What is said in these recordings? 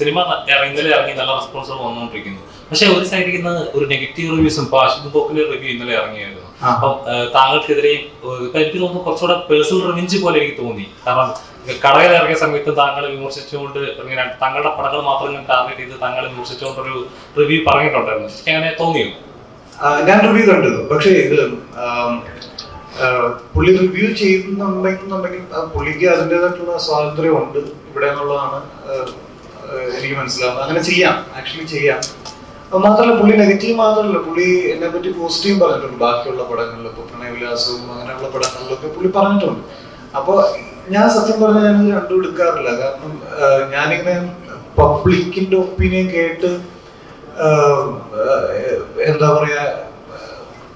Cinema ഇന്നലെ ഇറങ്ങി നല്ല റെസ്പോൺസ് വന്നുകൊണ്ടിരിക്കുന്നു പക്ഷെ ഒരു സൈഡിൽ നിന്ന് ഒരു നെഗറ്റീവ് റിവ്യൂസും ഇപ്പൊ പോക്കിന്റെ റിവ്യൂ ഇന്നലെ ഇറങ്ങിയായിരുന്നു. അപ്പം താങ്കൾക്കെതിരെയും ഇപ്പൊ എനിക്ക് തോന്നുന്നു കുറച്ചുകൂടെ പേഴ്സണൽ റിവിഞ്ച് പോലെ എനിക്ക് തോന്നി. കാരണം കടയിൽ ഇറങ്ങിയ സമയത്ത് താങ്കൾ വിമർശിച്ചുകൊണ്ട് ഇങ്ങനെ താങ്കളുടെ പടങ്ങൾ മാത്രം ഞാൻ ടാർഗറ്റ് ചെയ്ത് താങ്കളെ വിമർശിച്ചുകൊണ്ടൊരു റിവ്യൂ പറഞ്ഞിട്ടുണ്ടായിരുന്നു. എങ്ങനെ അങ്ങനെ തോന്നിയോ? ഞാൻ റിവ്യൂ കണ്ടിരുന്നു പക്ഷേ ഇത് പുള്ളി റിവ്യൂ ചെയ്യുന്നുണ്ടെന്നുണ്ടെങ്കിൽ പുള്ളിക്ക് അതിന്റെതായിട്ടുള്ള സ്വാതന്ത്ര്യം ഉണ്ട് ഇവിടെ എന്നുള്ളതാണ് എനിക്ക് മനസ്സിലാവും അങ്ങനെ ചെയ്യാം. ആക്ച്വലി ചെയ്യാം. മാത്രമല്ല പുള്ളി നെഗറ്റീവ് മാത്രമല്ല. പുള്ളി എന്നെ പറ്റി പോസിറ്റീവ് പറഞ്ഞിട്ടുണ്ട്. ബാക്കിയുള്ള പടങ്ങളിൽ ഇപ്പോൾ പ്രണയവിലാസവും അങ്ങനെയുള്ള പടങ്ങളിലൊക്കെ പുള്ളി പറഞ്ഞിട്ടുണ്ട്. അപ്പോൾ ഞാൻ സത്യം പറഞ്ഞാൽ ഞാനത് രണ്ടും എടുക്കാറില്ല. കാരണം ഞാനിങ്ങനെ പബ്ലിക്കിന്റെ ഒപ്പീനിയൻ കേട്ട് എന്താ പറയാ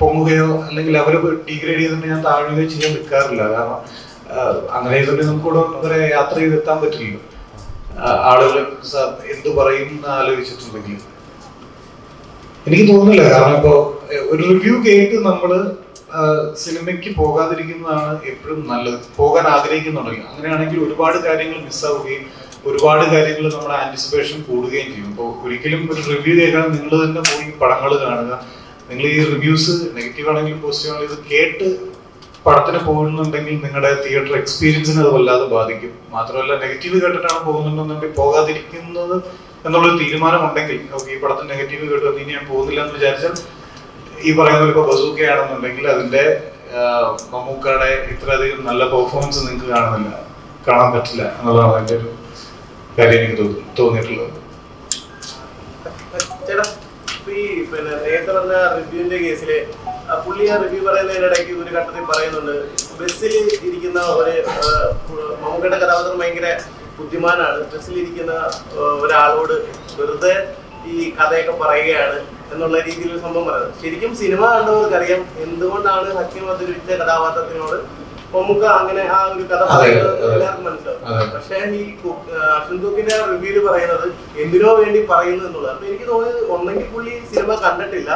പൊങ്ങുകയോ അല്ലെങ്കിൽ അവർ ഡിഗ്രേഡ് ചെയ്തിട്ട് ഞാൻ താഴുകയോ ചെയ്യാൻ നിൽക്കാറില്ല കാരണം അങ്ങനെ ചെയ്തിട്ട് നമുക്കിവിടെ വരെ യാത്ര ചെയ്തെത്താൻ പറ്റില്ലല്ലോ. ആളുകൾ എന്തു പറയും എന്ന് എനിക്ക് തോന്നുന്നില്ല കാരണം ഇപ്പോ ഒരു റിവ്യൂ കേട്ട് നമ്മൾ ആഹ് സിനിമയ്ക്ക് പോകാതിരിക്കുന്നതാണ് എപ്പോഴും നല്ലത്. പോകാൻ ആഗ്രഹിക്കുന്നുണ്ടെങ്കിൽ അങ്ങനെയാണെങ്കിൽ ഒരുപാട് കാര്യങ്ങൾ മിസ്സാവുകയും ഒരുപാട് കാര്യങ്ങൾ നമ്മുടെ ആന്റിസിപ്പേഷൻ കൂടുകയും ചെയ്യും. ഇപ്പോൾ ഒരിക്കലും ഒരു റിവ്യൂ കേൾക്കാൻ നിങ്ങൾ തന്നെ പോയി പടങ്ങൾ കാണുക. നിങ്ങൾ ഈ റിവ്യൂസ് നെഗറ്റീവ് ആണെങ്കിലും പോസിറ്റീവ് ആണെങ്കിലും ഇത് കേട്ട് പടത്തിന് പോകുന്നുണ്ടെങ്കിൽ നിങ്ങളുടെ തിയേറ്റർ എക്സ്പീരിയൻസിനെ അത് വല്ലാതെ ബാധിക്കും. മാത്രമല്ല നെഗറ്റീവ് കേട്ടിട്ടാണ് പോകുന്നുണ്ടെന്നുണ്ടെങ്കിൽ പോകാതിരിക്കുന്നത് എന്നുള്ളൊരു തീരുമാനം ഉണ്ടെങ്കിൽ ഓക്കെ ഈ പടത്തിന് നെഗറ്റീവ് കേട്ടു ഇനി ഞാൻ പോകുന്നില്ല എന്ന് വിചാരിച്ചാൽ ഈ പറയുന്ന പോലെ ഇപ്പോൾ ബസൂക്കയാണെന്നുണ്ടെങ്കിൽ അതിന്റെ ആ, മമ്മൂക്കയുടെ ഇത്രയധികം നല്ല പെർഫോമൻസ് നിങ്ങൾക്ക് കാണുന്നില്ല കാണാൻ പറ്റില്ല എന്നുള്ളതാണ് എന്റെ ഒരു കാര്യം എനിക്ക് തോന്നി- തോന്നിയിട്ടുള്ളത്. ചേട്ടാ ഈ പിന്നെ നേരത്തെ പറഞ്ഞ റിവ്യൂവിന്റെ കേസിൽ പുള്ളി റിവ്യൂ പറയുന്നതിനിടയ്ക്ക് ഒരു ഘട്ടത്തിൽ പറയുന്നുണ്ട് ബസ്സിൽ ഇരിക്കുന്ന ഒരു മമ്മൂക്കയുടെ കഥാപാത്രം ഭയങ്കര ബുദ്ധിമാനാണ്. ബസ്സിൽ ഇരിക്കുന്ന ഒരാളോട് വെറുതെ ഈ കഥയൊക്കെ പറയുകയാണ് എന്നുള്ള രീതിയിൽ സംഭവം പറയുന്നത്. ശരിക്കും സിനിമ കണ്ടവർക്കറിയാം എന്തുകൊണ്ടാണ് ഹക്കിം അതിരിച്ച കഥാപാത്രത്തിനോട് മമ്മൂക്ക അങ്ങനെ ആ ഒരു കഥ പറയുന്നത് എല്ലാവർക്കും മനസ്സിലാവും. പക്ഷേ ഈ തൂക്കിന്റെ റിവ്യൂൽ പറയുന്നത് എന്തിനോ വേണ്ടി പറയുന്നു എന്നുള്ളത് അപ്പൊ എനിക്ക് തോന്നുന്നത് ഒന്നെങ്കിൽ പുള്ളി സിനിമ കണ്ടിട്ടില്ല.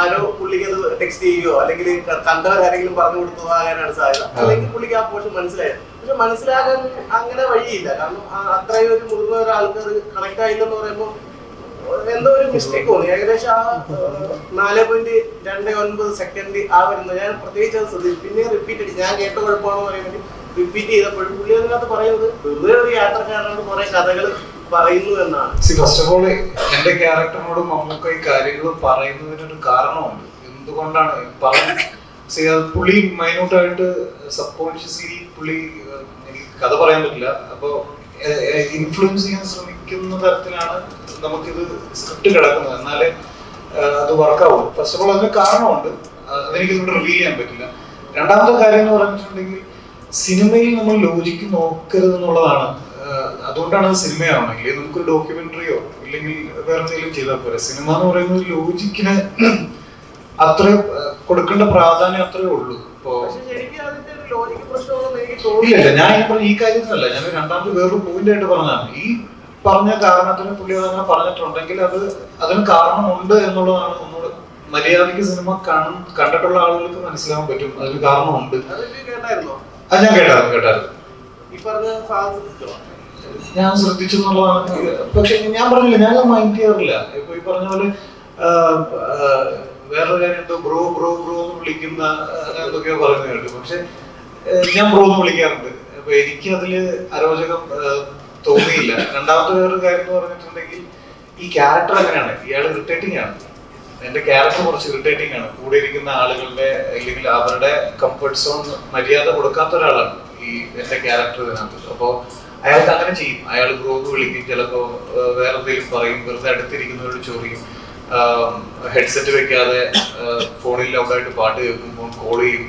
ആരോ പുള്ളിക്ക് അത് ടെക്സ്റ്റ് ചെയ്യുകയോ അല്ലെങ്കിൽ കണ്ടവരാരെങ്കിലും പറഞ്ഞു കൊടുത്തതോ ആകാനാണ് സാധ്യത. അല്ലെങ്കിൽ പുള്ളിക്ക് ആ പോഷൻ മനസ്സിലായത്. പക്ഷെ മനസ്സിലാകാൻ അങ്ങനെ വഴിയില്ല. കാരണം അത്രയും ഒരു മുതിർന്ന ഒരാൾക്ക് അത് കണക്ട് ആയില്ലെന്ന് പറയുമ്പോൾ എന്തോ ഒരു മിസ്റ്റേക്ക് തോന്നി. ഏകദേശം ആ നാല് പോയിന്റ് രണ്ട് ഒൻപത് സെക്കൻഡ് ആ വരുന്നത്. ഞാൻ പ്രത്യേകിച്ച് അത് ശ്രദ്ധിച്ചു പിന്നെ റിപ്പീറ്റ് അടിച്ചു ഞാൻ കേട്ട കുഴപ്പമാണെന്ന് പറയാൻ വേണ്ടി റിപ്പീറ്റ് ചെയ്തപ്പോഴും പുള്ളി അതിനകത്ത് പറയുന്നത് വെറുതെ ഒരു യാത്രക്കാരനോട് കുറെ കഥകൾ പറയുന്നു എന്നാണ്. ഫസ്റ്റ് ഓഫ് ഓൾ എന്റെ ക്യാരക്ടറിനോട് മമ്മൂക്ക ഈ കാര്യങ്ങൾ പറയുന്നതിനൊരു കാരണമുണ്ട്. എന്തുകൊണ്ടാണ് പറഞ്ഞ പുള്ളി മൈന്യൂട്ടായിട്ട് സബ് കോൺഷ്യസ്ലി പുള്ളി എനിക്ക് കഥ പറയാൻ പറ്റില്ല. അപ്പോൾ ഇൻഫ്ലുവൻസ് ചെയ്യാൻ ശ്രമിക്കുന്ന തരത്തിലാണ് നമുക്കിത് സ്ക്രിപ്റ്റ് കിടക്കുന്നത്. എന്നാലേ അത് വർക്കാവും ഫസ്റ്റ് ഓഫ് ഓൾ അതിന് കാരണമുണ്ട്. അതെനിക്ക് ഇവിടെ റിവീൽ ചെയ്യാൻ പറ്റില്ല. രണ്ടാമത്തെ കാര്യം എന്ന് പറഞ്ഞിട്ടുണ്ടെങ്കിൽ സിനിമയിൽ നമ്മൾ ലോജിക്ക് നോക്കരുത് എന്നുള്ളതാണ് അതുകൊണ്ടാണ് അത് സിനിമയാവണമെങ്കിൽ. നമുക്കൊരു ഡോക്യുമെന്ററിയോ ഇല്ലെങ്കിൽ വേറെ എന്തെങ്കിലും ചെയ്താൽ പോരെ. സിനിമ എന്ന് പറയുന്നത് ലോജിക്കിന് അത്ര കൊടുക്കേണ്ട പ്രാധാന്യം അത്രേ ഉള്ളൂ. ഇപ്പോ ഇല്ല ഞാൻ ഈ പറഞ്ഞ ഈ കാര്യത്തിലല്ല. ഞാൻ രണ്ടാമത് വേറൊരു പോയിന്റ് ആയിട്ട് പറഞ്ഞതാണ്. ഈ പറഞ്ഞ കാരണത്തിന് പുള്ളി അങ്ങനെ പറഞ്ഞിട്ടുണ്ടെങ്കിൽ അത് അതിന് കാരണമുണ്ട് എന്നുള്ളതാണ് ഒന്നുകൂടെ മര്യാദയ്ക്ക് സിനിമ കാണും കണ്ടിട്ടുള്ള ആളുകൾക്ക് മനസ്സിലാവാൻ പറ്റും. അതിന് കാരണമുണ്ട്. അത് ഞാൻ കേട്ടായിരുന്നു കേട്ടായിരുന്നു. ഞാൻ ശ്രദ്ധിച്ചു എന്നുള്ളതാണ്. പക്ഷെ ഞാൻ പറഞ്ഞില്ല ഞാൻ മൈൻഡ് ചെയ്യാറില്ല. ഇപ്പൊ ഈ പറഞ്ഞ പോലെ വേറൊരു കാര്യം എന്തോ ബ്രോ ബ്രോ ബ്രോ എന്ന് വിളിക്കുന്ന എന്നൊക്കെ പറയുന്നത് കേട്ടു. പക്ഷെ ഞാൻ ബ്രോ എന്ന് വിളിക്കാറുണ്ട്. അപ്പൊ എനിക്ക് അതിൽ അരോചകം തോന്നിയില്ല. രണ്ടാമത്തെ വേറൊരു കാര്യം എന്ന് പറഞ്ഞിട്ടുണ്ടെങ്കിൽ ഈ ക്യാരക്ടർ അങ്ങനെയാണ്. ഇയാൾ ഇറിറ്റേറ്റിംഗ് ആണ്. എന്റെ ക്യാരക്ടർ കുറച്ച് ഇറിറ്റേറ്റിംഗ് ആണ്. കൂടെ ഇരിക്കുന്ന ആളുകളുടെ അല്ലെങ്കിൽ അവരുടെ കംഫർട്ട് സോൺ മര്യാദ കൊടുക്കാത്ത ഒരാളാണ് ഈ എന്റെ ക്യാരക്ടർ ഇതിനകത്ത്. അപ്പോ അയാൾക്ക് അങ്ങനെ ചെയ്യും. അയാൾ ബ്രോക്ക് വിളിക്കും. ചിലപ്പോ വേറെന്തെങ്കിലും പറയും. വെറുതെ അടുത്തിരിക്കുന്നവരോട് ചോദിക്കും. ഹെഡ്സെറ്റ് വെക്കാതെ ഫോണിൽ ലൗഡായിട്ട് പാട്ട് കേൾക്കും ഫോൺ കോൾ ചെയ്യും.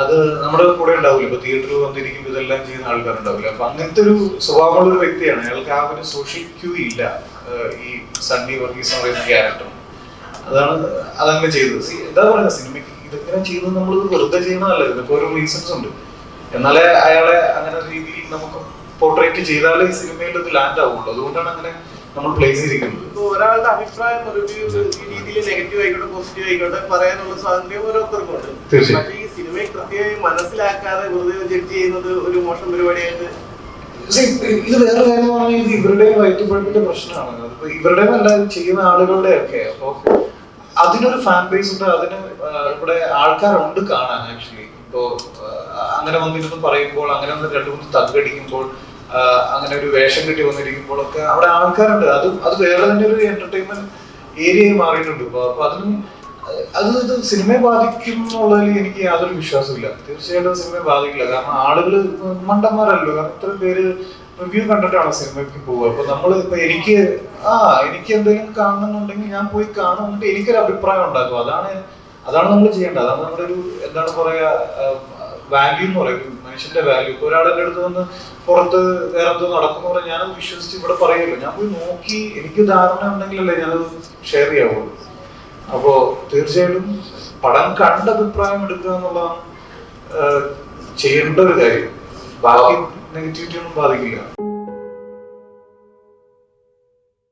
അത് നമ്മുടെ കൂടെ ഉണ്ടാവില്ല. ഇപ്പൊ തിയേറ്ററിൽ വന്നിരിക്കും ഇതെല്ലാം ചെയ്യുന്ന ആൾക്കാരുണ്ടാവില്ല. അപ്പൊ അങ്ങനത്തെ ഒരു സ്വഭാവമുള്ള ഒരു വ്യക്തിയാണ്. അയാൾക്ക് ആ ഒരു സോഷ്യൽ ക്യൂ ഇല്ല. ഈ സണ്ണി വർഗീസ് എന്ന് പറയുന്ന ക്യാരക്ടർ അതാണ് അതങ്ങനെ ചെയ്തത്. എന്താ പറയുക? സിനിമയ്ക്ക് ഇതെങ്ങനെ ചെയ്യുന്നത് നമ്മൾ വെറുതെ ചെയ്യുന്നതല്ല. ഇതിനൊക്കെ ഓരോ റീസൺസ് ഉണ്ട്. എന്നാലേ അയാളെ അങ്ങനെ രീതിയിൽ നമുക്ക് പോർട്രേറ്റ് ചെയ്താലേ സിനിമയിൽ ഇത് ലാൻഡ് ആവുള്ളൂ. അതുകൊണ്ടാണ് അങ്ങനെ നമ്മൾ പ്ലേസ് ചെയ്തിരിക്കുന്നത് ഇപ്പൊ ഒരാളുടെ അഭിപ്രായം രീതിയിൽ നെഗറ്റീവ് ആയിക്കോട്ടെ പോസിറ്റീവ് ആയിക്കോട്ടെ പറയാനുള്ള സ്വാതന്ത്ര്യം ഓരോരുത്തർക്കും ഉണ്ട്. പക്ഷേ ഈ സിനിമയെ കൃത്യമായി മനസ്സിലാക്കാതെ വെറുതെ ജഡ്ജ് ചെയ്യുന്നത് ഒരു മോശം പരിപാടിയായിട്ട് ഇത് വേറെ കാര്യം എന്ന് പറഞ്ഞാൽ ഇത് ഇവരുടെ വയറ്റുപഴുപ്പിന്റെ പ്രശ്നമാണ്. അതിപ്പോ ഇവരുടെ അല്ല ചെയ്യുന്ന ആളുകളുടെ ഒക്കെ. അപ്പോ അതിനൊരു ഫാൻ ബേസ് ഉണ്ട് അതിന് ഇവിടെ ആൾക്കാരുണ്ട് കാണാൻ ആക്ച്വലി ഇപ്പോ അങ്ങനെ വന്നിരുന്ന് പറയുമ്പോൾ അങ്ങനെ വന്ന് രണ്ടു മൂന്ന് തകടിക്കുമ്പോൾ അങ്ങനെ ഒരു വേഷം കിട്ടി വന്നിരിക്കുമ്പോഴൊക്കെ അവിടെ ആൾക്കാരുണ്ട്. അത് അത് വേറെ തന്നെ ഒരു എന്റർടൈൻമെന്റ് ഏരിയയായി മാറിയിട്ടുണ്ട്. ഇപ്പൊ അപ്പൊ അതിനും അത് ഇത് സിനിമയെ ബാധിക്കും എന്നുള്ളതിൽ എനിക്ക് യാതൊരു വിശ്വാസമില്ല തീർച്ചയായിട്ടും സിനിമയെ ബാധിക്കില്ല. കാരണം ആളുകൾ മണ്ടന്മാരല്ലോ. കാരണം ഇത്രയും പേര് റിവ്യൂ കണ്ടിട്ടാണ് സിനിമയ്ക്ക് പോവുക. അപ്പൊ നമ്മൾ ഇപ്പൊ എനിക്ക് ആ എനിക്ക് എന്തെങ്കിലും കാണണമെന്നുണ്ടെങ്കിൽ ഞാൻ പോയി കാണും. എന്നിട്ട് എനിക്കൊരു അഭിപ്രായം ഉണ്ടാക്കും. അതാണ് അതാണ് നമ്മൾ ചെയ്യേണ്ടത്. അതാണ് നമ്മുടെ ഒരു എന്താണ് പറയാ വാല്യൂ എന്ന് പറയുന്നത് മനുഷ്യന്റെ വാല്യൂ ഇപ്പൊ ഒരാൾ എന്റെ അടുത്ത് വന്ന് പുറത്ത് വേറെ എന്തോ നടക്കുന്നു പറഞ്ഞാൽ ഞാനത് വിശ്വസിച്ച് ഇവിടെ പറയുമല്ലോ ഞാൻ പോയി നോക്കി. എനിക്ക് ധാരണ ഉണ്ടെങ്കിലല്ലേ ഞാനത് ഷെയർ ചെയ്യാവുള്ളൂ. അപ്പോ തീർച്ചയായിട്ടും പടം കണ്ട അഭിപ്രായം എടുക്കുക എന്നുള്ളതാണ് ചെയ്യേണ്ട ഒരു കാര്യം. ബാക്കി നെഗറ്റിവിറ്റി ഒന്നും ബാധിക്കില്ല.